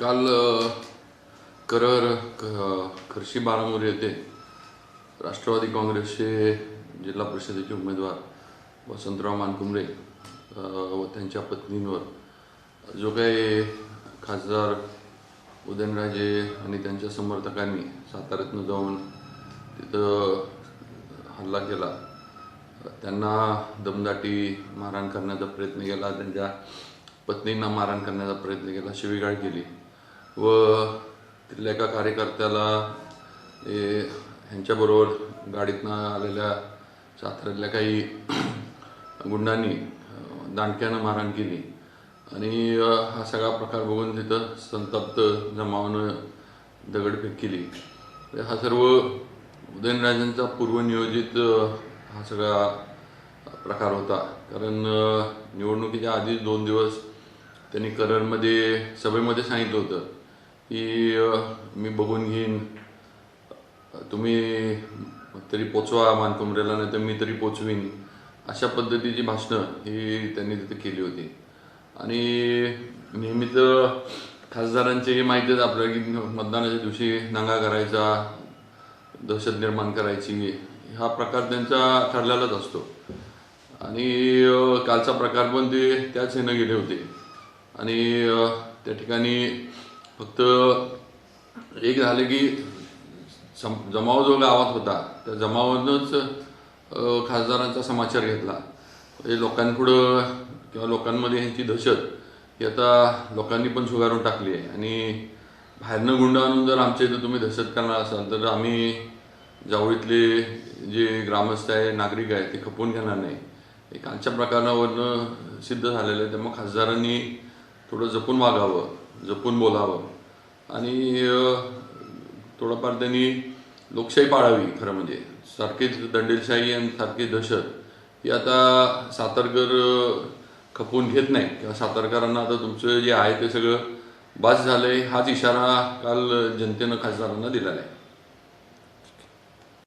काल करर खर्शी बारामोरी येथे राष्ट्रवादी काँग्रेसचे जिल्हा परिषदेचे उमेदवार वसंतराव मानकुंबरे व त्यांच्या पत्नींवर जो काही खासदार उदयनराजे आणि त्यांच्या समर्थकांनी साताऱ्यातनं जाऊन तिथं हल्ला केला. त्यांना दमदाटी मारहाण करण्याचा प्रयत्न केला त्यांच्या पत्नींना मारहाण करण्याचा प्रयत्न केला शिवीगाळ केली. व तिथल्या एका कार्यकर्त्याला हे ह्यांच्याबरोबर गाडीतनं आलेल्या साताऱ्यातल्या काही गुंडांनी दांडक्यानं मारहाण केली. आणि हा सगळा प्रकार बघून तिथं संतप्त जमावानं दगडफेक केली. हा सर्व उदयनराजांचा पूर्वनियोजित हा सगळा प्रकार होता. कारण निवडणुकीच्या आधीच दोन दिवस त्यांनी कराडमध्ये सभेमध्ये सांगितलं होतं की मी बघून घेईन. तुम्ही तरी पोचवा मानकुमरेला नाही तर मी तरी पोचवीन. अशा पद्धतीची भाषणं ही त्यांनी तिथे केली होती. आणि नेहमीच खासदारांची ही माहितीच आपल्याला की मतदानाच्या दिवशी नांगा करायचा दहशत निर्माण करायची हा प्रकार त्यांचा ठरलेलाच असतो. आणि कालचा प्रकार पण ते त्याच ह्यानं गेले होते. आणि त्या ठिकाणी फक्त एक झालं की सम जमाव जो गावात होता त्या जमावानंच खासदारांचा समाचार घेतला. हे लोकांपुढं किंवा लोकांमध्ये ह्यांची दहशत ही आता लोकांनी पण झुगारून टाकली आहे. आणि बाहेरनं गुंड आणून जर आमच्या इथं तुम्ही दहशत करणार असाल तर आम्ही जावळीतले जे ग्रामस्थ आहे नागरिक आहे ते खपवून घेणार नाही. हे कालच्या प्रकारावरनं सिद्ध झालेलं आहे त्यामुळे खासदारांनी थोडं जपून वागावं जपून बोलावं. आणि थोडंफार त्यांनी लोकशाही पाळावी खरं म्हणजे. सारखीच दंडेलशाही आणि सारखी दहशत. ही आता सातारकर खपवून घेत नाही. किंवा सातारकरांना आता तुमचं जे आहे ते सगळं बास झालं आहे हाच इशारा काल जनतेनं खासदारांना दिलेला आहे.